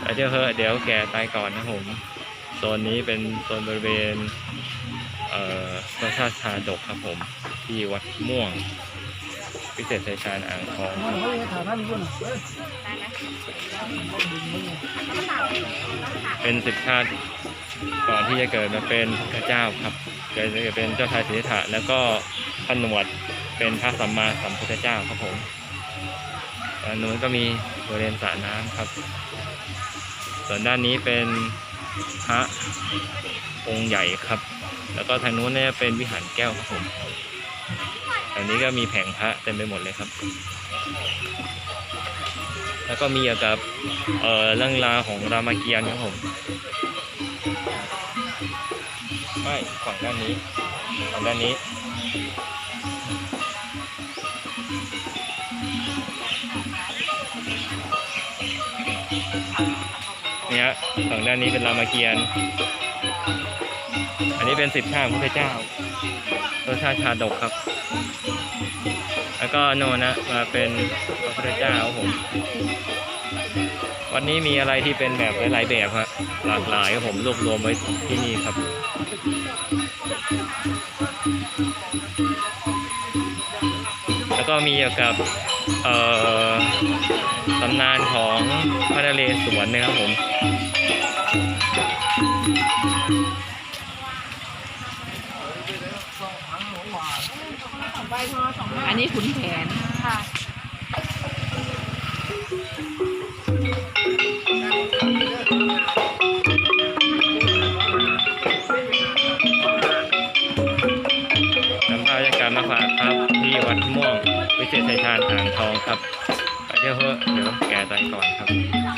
ไปเที่ยวเถอะเดี๋ยวแกตายก่อนนะผมโซนนี้เป็นโซนบริเวณเอ่อพระชาติชาดกครับผม ที่วัดม่วง พิเศษชัยชาญอ่างทองครับเป็นสิบชาติก่อนที่จะเกิดมาเป็นพระเจ้าครับเกิดจะเป็นเจ้าชายสิทธัตถะแล้วก็ผนวดเป็นพระสัมมาสัมพุทธเจ้าครับผม ด้านนู้นก็มีบริเวณสระน้ำครับ ส่วนด้านนี้เป็นพระองค์ใหญ่ครับ แล้วก็ทางนู้นเนี่ยเป็นวิหารแก้วครับผมอันนี้ก็มีแผงพระเต็มไปหมดเลยครับ แล้วก็มีเกี่ยวกับเอ่อเรื่องราวของรามเกียรติ์ครับผมไม่ฝั่งด้านนี้ฝั่งด้านนี้ เนี่ยฝั่งด้านนี้เป็นรามเกียรติ์อันนี้เป็นสิบข้าพระเจ้ารสชาติชาดกครับ แล้วก็โนนนะมาเป็นพระพุทธเจ้าครับผมวันนี้มีอะไรที่เป็นแบบหลายๆแบบฮะหลากหลายครับผมรวบรวมไว้ที่นี่ครับแล้วก็มีเกี่ยวกับเอ่อ ตำนานของพระนเรศวรนะครับผมอันนี้ขุนแผนค่ะนำภาพบรรยากาศมาฝากครับ ที่วัดม่วง วิเศษชัยชาญอ่างทองครับไป เที่ยวเถอเดี๋ยวแก่ใจก่อนครับ